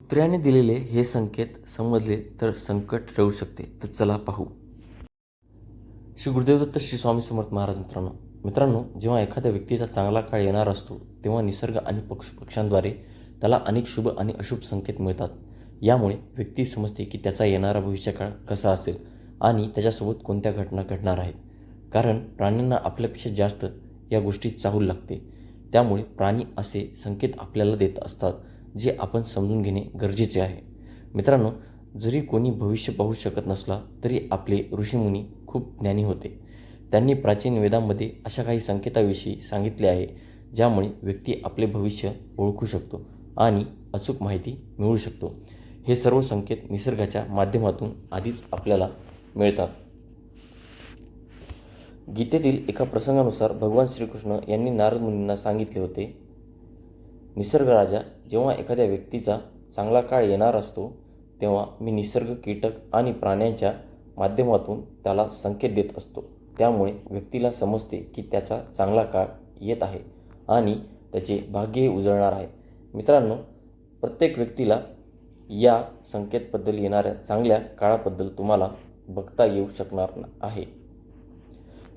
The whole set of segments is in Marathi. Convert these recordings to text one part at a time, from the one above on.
कुत्र्याने दिलेले हे संकेत समजले तर संकट टळू शकते. तर चला पाहू. श्री गुरुदेव दत्त श्री स्वामी समर्थ महाराज मित्रांनो मित्रांनो जेव्हा एखाद्या व्यक्तीचा चांगला काळ येणार असतो तेव्हा निसर्ग आणि पक्ष पक्ष्यांद्वारे त्याला अनेक शुभ आणि अशुभ संकेत मिळतात. यामुळे व्यक्ती समजते की त्याचा येणारा भविष्यकाळ कसा असेल आणि त्याच्यासोबत कोणत्या घटना घडणार आहेत. कारण प्राण्यांना आपल्यापेक्षा जास्त या गोष्टी चाहूल लागते. त्यामुळे प्राणी असे संकेत आपल्याला देत असतात. जे आपण समजून घेणे गरजेचे आहे. मित्रांनो जरी कोणी भविष्य पाहू शकत नसला तरी आपले ऋषीमुनी खूप ज्ञानी होते. त्यांनी प्राचीन वेदांमध्ये अशा काही संकेताविषयी सांगितले आहे ज्यामुळे व्यक्ती आपले भविष्य ओळखू शकतो आणि अचूक माहिती मिळू शकतो. हे सर्व संकेत निसर्गाच्या माध्यमातून आधीच आपल्याला मिळतात. गीतेतील एका प्रसंगानुसार भगवान श्रीकृष्ण यांनी नारद मुनींना सांगितले होते निसर्गराजा जेव्हा एखाद्या व्यक्तीचा चांगला काळ येणार असतो तेव्हा मी निसर्ग कीटक आणि प्राण्यांच्या माध्यमातून त्याला संकेत देत असतो. त्यामुळे व्यक्तीला समजते की त्याचा चांगला काळ येत आहे आणि त्याचे भाग्यही उजळणार आहे. मित्रांनो प्रत्येक व्यक्तीला या संकेतबद्दल येणाऱ्या चांगल्या काळाबद्दल तुम्हाला बघता येऊ शकणार आहे.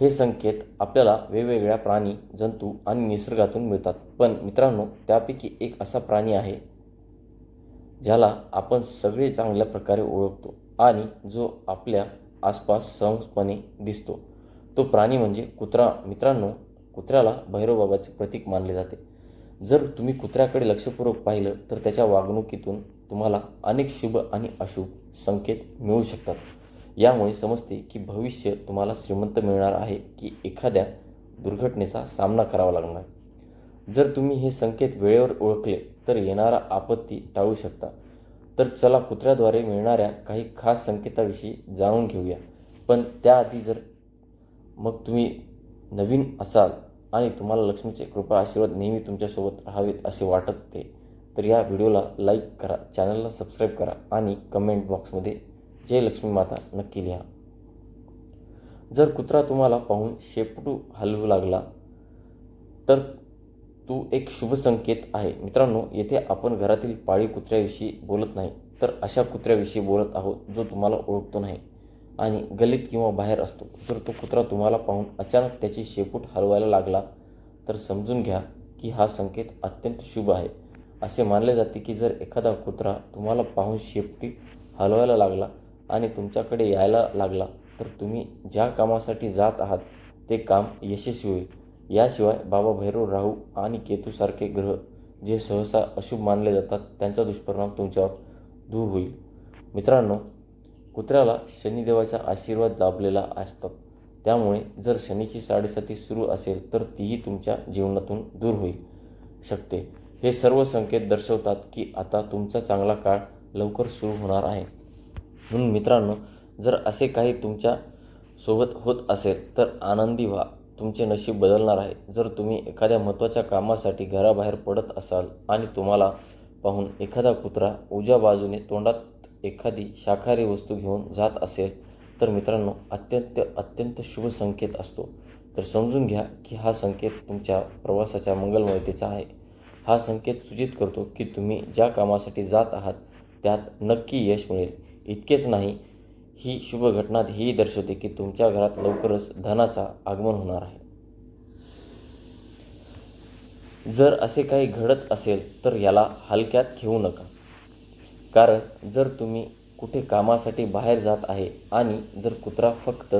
हे संकेत आपल्याला वेगवेगळ्या प्राणी जंतू आणि निसर्गातून मिळतात. पण मित्रांनो त्यापैकी एक असा प्राणी आहे ज्याला आपण सगळे चांगल्या प्रकारे ओळखतो आणि जो आपल्या आसपास सहजपणे दिसतो. तो प्राणी म्हणजे कुत्रा. मित्रांनो कुत्र्याला भैरवबाबाचे प्रतीक मानले जाते. जर तुम्ही कुत्र्याकडे लक्षपूर्वक पाहिलं तर त्याच्या वागणुकीतून तुम्हाला अनेक शुभ आणि अशुभ संकेत मिळू शकतात. यामुळे समजते की भविष्य तुम्हाला श्रीमंत मिळणार आहे की एखाद्या दुर्घटनेचा सामना करावा लागणार. जर तुम्ही हे संकेत वेळेवर ओळखले तर येणारा आपत्ती टाळू शकता. तर चला कुत्र्याद्वारे मिळणाऱ्या काही खास संकेताविषयी जाणून घेऊया. पण त्याआधी जर मग तुम्ही नवीन असाल आणि तुम्हाला लक्ष्मीचे कृपा आशीर्वाद नेहमी तुमच्यासोबत राहावेत असे वाटत ते तर या व्हिडिओला लाईक करा चॅनलला सबस्क्राईब करा आणि कमेंट बॉक्समध्ये जय लक्ष्मी माता नक्की लिहा. जर कुत्रा तुम्हाला पाहून शेपटू हलवू लागला तर तू एक शुभ संकेत आहे. मित्रांनो येथे आपण घरातील पाळीव कुत्र्याविषयी बोलत नाही तर अशा कुत्र्याविषयी बोलत आहोत जो तुम्हाला ओळखतो नाही आणि गलीत किंवा बाहेर असतो. जर तो कुत्रा तुम्हाला पाहून अचानक त्याची शेपूट हलवायला लागला तर समजून घ्या की हा संकेत अत्यंत शुभ आहे. असे मानले जाते की जर एखादा कुत्रा तुम्हाला पाहून शेपटी हलवायला लागला आणि तुमच्याकडे यायला लागला तर तुम्ही ज्या कामासाठी जात आहात ते काम यशस्वी होईल. याशिवाय बाबा भैरव राहू आणि केतूसारखे ग्रह जे सहसा अशुभ मानले जातात त्यांचा दुष्परिणाम तुमच्यावर दूर होईल. मित्रांनो कुत्र्याला शनिदेवाचा आशीर्वाद लाभलेला असतात. त्यामुळे जर शनीची साडेसाती सुरू असेल तर तीही तुमच्या जीवनातून दूर होईल. शकते. हे सर्व संकेत दर्शवतात की आता तुमचा चांगला काळ लवकर सुरू होणार आहे. म्हणून मित्रांनो जर असे काही तुमच्यासोबत होत असेल तर आनंदी व्हा. तुमचे नशीब बदलणार आहे. जर तुम्ही एखाद्या महत्त्वाच्या कामासाठी घराबाहेर पडत असाल आणि तुम्हाला पाहून एखादा कुत्रा उज्या बाजूने तोंडात एखादी शाकाहारी वस्तू घेऊन जात असेल तर मित्रांनो अत्यंत अत्यंत शुभ संकेत असतो. तर समजून घ्या की हा संकेत तुमच्या प्रवासाच्या मंगलमयतेचा आहे. हा संकेत सूचित करतो की तुम्ही ज्या कामासाठी जात आहात त्यात नक्की यश मिळेल. इतकेच नाही ही शुभ घटना हेही दर्शवते की तुमच्या घरात लवकरच धनाचा आगमन होणार आहे. जर असे काही घडत असेल तर याला हलक्यात घेऊ नका. कारण जर तुम्ही कुठे कामासाठी बाहेर जात आहे आणि जर कुत्रा फक्त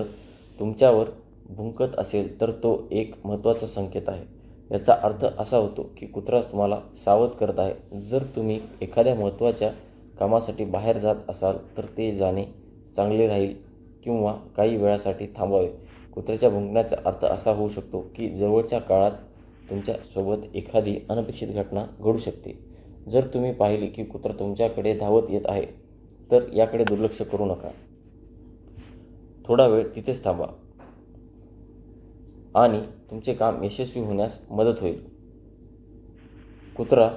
तुमच्यावर भुंकत असेल तर तो एक महत्त्वाचा संकेत आहे. याचा अर्थ असा होतो की कुत्रा तुम्हाला सावध करत आहे. जर तुम्ही एखाद्या महत्त्वाच्या कामासाठी बाहेर जात असाल तर ते जाणे चांगले राहील किंवा काही वेळासाठी थांबावे. कुत्र्याच्या भुंकण्याचा अर्थ असा होऊ शकतो की जवळच्या काळात तुमच्यासोबत एखादी अनपेक्षित घटना घडू शकते. जर तुम्ही पाहिले की कुत्रा तुमच्याकडे धावत येत आहे तर याकडे दुर्लक्ष करू नका. थोडा वेळ तिथेच थांबा आणि तुमचे काम यशस्वी होण्यास मदत होईल. कुत्रा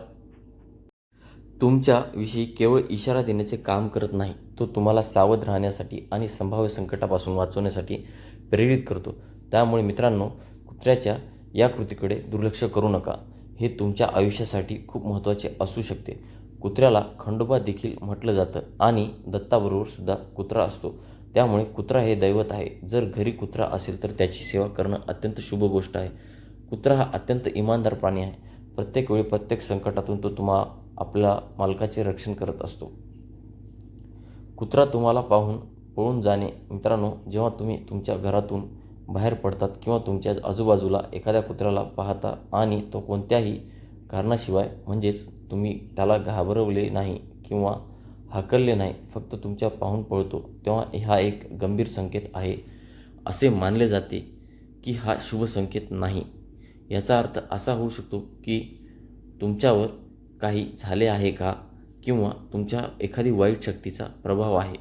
तुमच्याविषयी केवळ इशारा देण्याचे काम करत नाही तो तुम्हाला सावध राहण्यासाठी आणि संभाव्य संकटापासून वाचवण्यासाठी प्रेरित करतो. त्यामुळे मित्रांनो कुत्र्याच्या या कृतीकडे दुर्लक्ष करू नका. हे तुमच्या आयुष्यासाठी खूप महत्त्वाचे असू शकते. कुत्र्याला खंडोबा देखील म्हटलं जातं आणि दत्ताबरोबर सुद्धा कुत्रा असतो. त्यामुळे कुत्रा हे दैवत आहे. जर घरी कुत्रा असेल तर त्याची सेवा करणं अत्यंत शुभ गोष्ट आहे. कुत्रा हा अत्यंत इमानदार प्राणी आहे. प्रत्येक वेळी प्रत्येक संकटातून तो तुम्हा आपल्या मालकाचे रक्षण करत असतो. कुत्रा तुम्हाला पाहून पळून जाणे मित्रांनो जेव्हा तुम्ही तुमच्या घरातून बाहेर पडतात किंवा तुमच्या आजूबाजूला एखाद्या कुत्र्याला पाहता आणि तो कोणत्याही कारणाशिवाय म्हणजेच तुम्ही त्याला घाबरवले नाही किंवा हाकलले नाही फक्त तुमच्या पाहून पळतो तेव्हा हा एक गंभीर संकेत आहे. असे मानले जाते की हा शुभ संकेत नाही. याचा अर्थ असा होऊ शकतो की तुमच्यावर काही झाले आहे का? किंवा तुमच्या एखादी वाईट शक्तीचा प्रभाव आहे?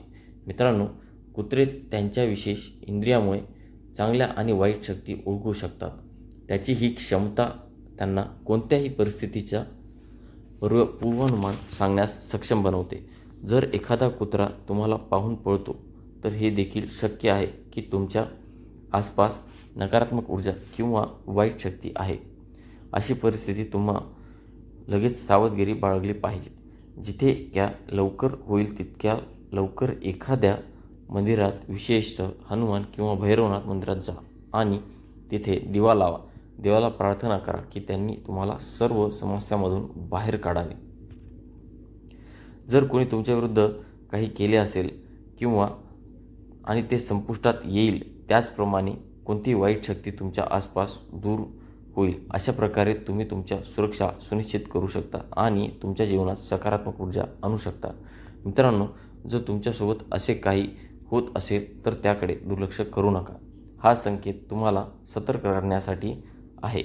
मित्रांनो कुत्रे त्यांच्या विशेष इंद्रियामुळे चांगल्या आणि वाईट शक्ती ओळखू शकतात. त्याची ही क्षमता त्यांना कोणत्याही परिस्थितीचा पूर्व पूर्वानुमान सांगण्यास सक्षम बनवते. जर एखादा कुत्रा तुम्हाला पाहून पळतो तर हे देखील शक्य आहे की तुमच्या आसपास नकारात्मक ऊर्जा किंवा वाईट शक्ती आहे. अशी परिस्थिती तुम्हा लगेच सावधगिरी बाळगली पाहिजे. जिथे त्या लवकर होईल तितक्या लवकर एखाद्या मंदिरात विशेषतः हनुमान किंवा भैरवनाथ मंदिरात जा आणि तिथे दिवा लावा. देवाला प्रार्थना करा की त्यांनी तुम्हाला सर्व समस्यामधून बाहेर काढावे. जर कोणी तुमच्याविरुद्ध काही केले असेल किंवा आणि ते संपुष्टात येईल त्याचप्रमाणे कोणती वाईट शक्ती तुमच्या आसपास दूर होईल. अशा प्रकारे तुम्ही तुमच्या सुरक्षा सुनिश्चित करू शकता आणि तुमच्या जीवनात सकारात्मक ऊर्जा आणू शकता. मित्रांनो जर तुमच्यासोबत असे काही होत असेल तर त्याकडे दुर्लक्ष करू नका. हा संकेत तुम्हाला सतर्क करण्यासाठी आहे.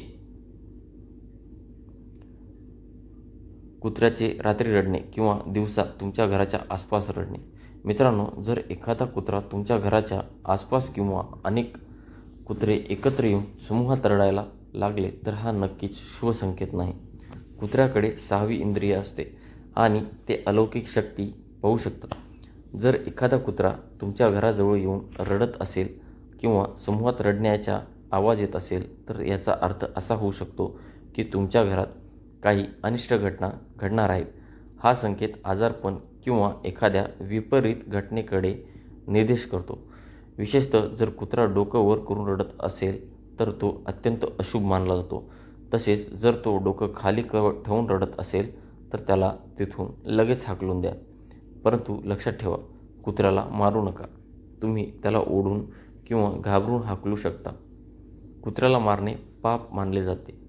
कुत्र्याचे रात्री रडणे किंवा दिवसा तुमच्या घराच्या आसपास रडणे. मित्रांनो जर एखादा कुत्रा तुमच्या घराच्या आसपास किंवा अनेक कुत्रे एकत्र येऊन समूहात रडायला लागले तर हा नक्कीच शुभ संकेत नाही. कुत्र्याकडे सहावी इंद्रिय असते आणि ते अलौकिक शक्ती पाहू शकतात. जर एखादा कुत्रा तुमच्या घराजवळ येऊन रडत असेल किंवा समूहात रडण्याचा आवाज येत असेल तर याचा अर्थ असा होऊ शकतो की तुमच्या घरात काही अनिष्ट घटना घडणार आहेत. हा संकेत आजारपण किंवा एखाद्या विपरीत घटनेकडे निर्देश करतो. विशेषतः जर कुत्रा डोकं वर करून रडत असेल तर तो अत्यंत अशुभ मानला जातो. तसेच जर तो डोकं खाली क ठेवून रडत असेल तर त्याला तिथून लगेच हाकलून द्या. परंतु लक्षात ठेवा कुत्र्याला मारू नका. तुम्ही त्याला ओढून किंवा घाबरून हाकलू शकता. कुत्र्याला मारणे पाप मानले जाते.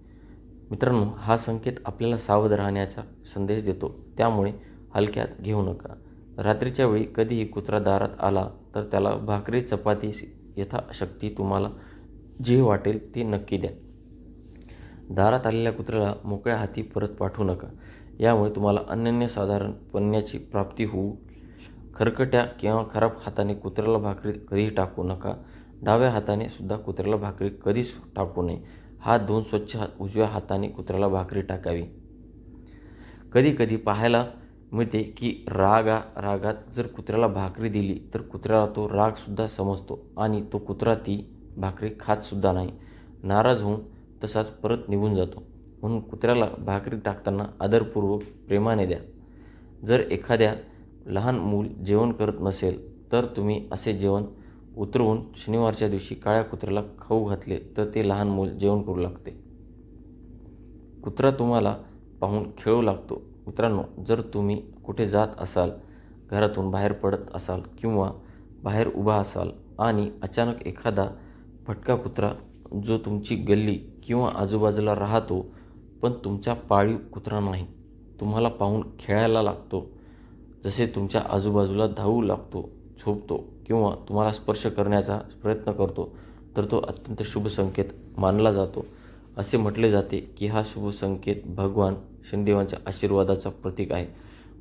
मित्रांनो हा संकेत आपल्याला सावध राहण्याचा संदेश देतो. त्यामुळे हलक्यात घेऊ नका. रात्रीच्या वेळी कधीही कुत्रा दारात आला तर त्याला भाकरी चपाती यथाशक्ती तुम्हाला जे वाटेल ते नक्की द्या. दारात आलेल्या कुत्र्याला मोकळ्या हाती परत पाठवू नका. यामुळे तुम्हाला अनन्यसाधारण पण्याची प्राप्ती होऊ खरकट्या किंवा खराब हाताने कुत्र्याला भाकरी कधीही टाकू नका. डाव्या हाताने सुद्धा कुत्र्याला भाकरी कधीच टाकू नये. हात धुवून स्वच्छ हात उजव्या हाताने कुत्र्याला भाकरी टाकावी. कधी कधी पाहायला मिळते की रागा रागात जर कुत्र्याला भाकरी दिली तर कुत्र्याला तो रागसुद्धा समजतो आणि तो कुत्रा ती भाकरी खातसुद्धा नाही. नाराज होऊन तसाच परत निघून जातो. म्हणून कुत्र्याला भाकरी टाकताना आदरपूर्वक प्रेमाने द्या. जर एखाद्या लहान मूल जेवण करत नसेल तर तुम्ही असे जेवण उतरवून शनिवारच्या दिवशी काळ्या कुत्र्याला खाऊ घातले तर ते लहान मूल जेवण करू लागते. कुत्रा तुम्हाला पाहून खेळू लागतो. मित्रांनो जर तुम्ही कुठे जात असाल घरातून बाहेर पडत असाल किंवा बाहेर उभा असाल आणि अचानक एखादा भटका कुत्रा जो तुमची गल्ली किंवा आजूबाजूला राहतो पण तुमचा पाळीव कुत्रा नाही. तुम्हाला पाहून खेळायला लागतो. जसे तुमच्या आजूबाजूला धावू लागतो झोपतो किंवा तुम्हाला स्पर्श करण्याचा प्रयत्न करतो तर तो अत्यंत शुभ संकेत मानला जातो. असे म्हटले जाते की हा शुभ संकेत भगवान शनिदेवांच्या आशीर्वादाचा प्रतीक आहे.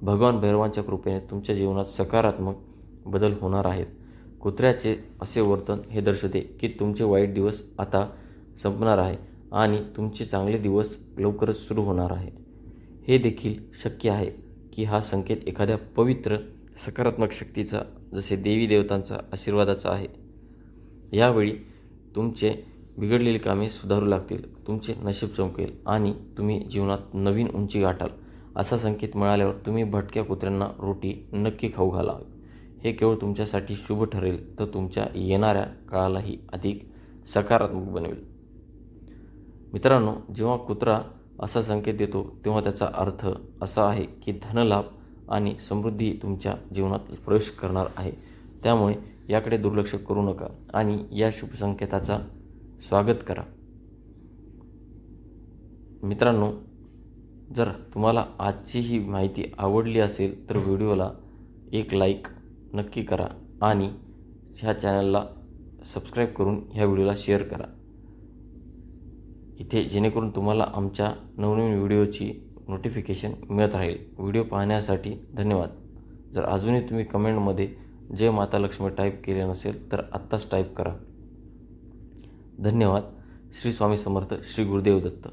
भगवान भैरवांच्या कृपेने तुमच्या जीवनात सकारात्मक बदल होणार आहेत. कुत्र्याचे असे वर्तन हे दर्शवते की तुमचे वाईट दिवस आता संपणार आहे आणि तुमचे चांगले दिवस लवकरच सुरू होणार आहे हे देखील शक्य आहे की हा संकेत एखाद्या पवित्र सकारात्मक शक्तीचा जसे देवी देवतांचा आशीर्वादाचा आहे. यावेळी तुमचे बिघडलेली कामे सुधारू लागतील तुमचे नशीब चमकेल आणि तुम्ही जीवनात नवीन उंची गाठाल. असा संकेत मिळाल्यावर तुम्ही भटक्या कुत्र्यांना रोटी नक्की खाऊ घालावी. हे केवळ तुमच्यासाठी शुभ ठरेल तर तुमच्या येणाऱ्या काळालाही अधिक सकारात्मक बनवेल. मित्रांनो जेव्हा कुत्रा असा संकेत देतो तेव्हा त्याचा अर्थ असा आहे की धनलाभ आणि समृद्धी तुमच्या जीवनात प्रवेश करणार आहे. त्यामुळे याकडे दुर्लक्ष करू नका आणि या शुभ संकेताचा स्वागत करा. मित्रांनो जर तुम्हाला आजची ही माहिती आवडली असेल तर व्हिडिओला एक लाईक नक्की करा आणि ह्या चॅनलला सबस्क्राईब करून ह्या व्हिडिओला शेअर करा. इथे जेणेकरून तुम्हाला आमच्या नवनवीन व्हिडिओची नोटिफिकेशन मिळत राहील. व्हिडिओ पाहण्यासाठी धन्यवाद. जर अजूनही तुम्ही कमेंटमध्ये जय माता लक्ष्मी टाईप केले नसेल तर आत्ताच टाईप करा. धन्यवाद. श्री स्वामी समर्थ श्री गुरुदेव दत्त.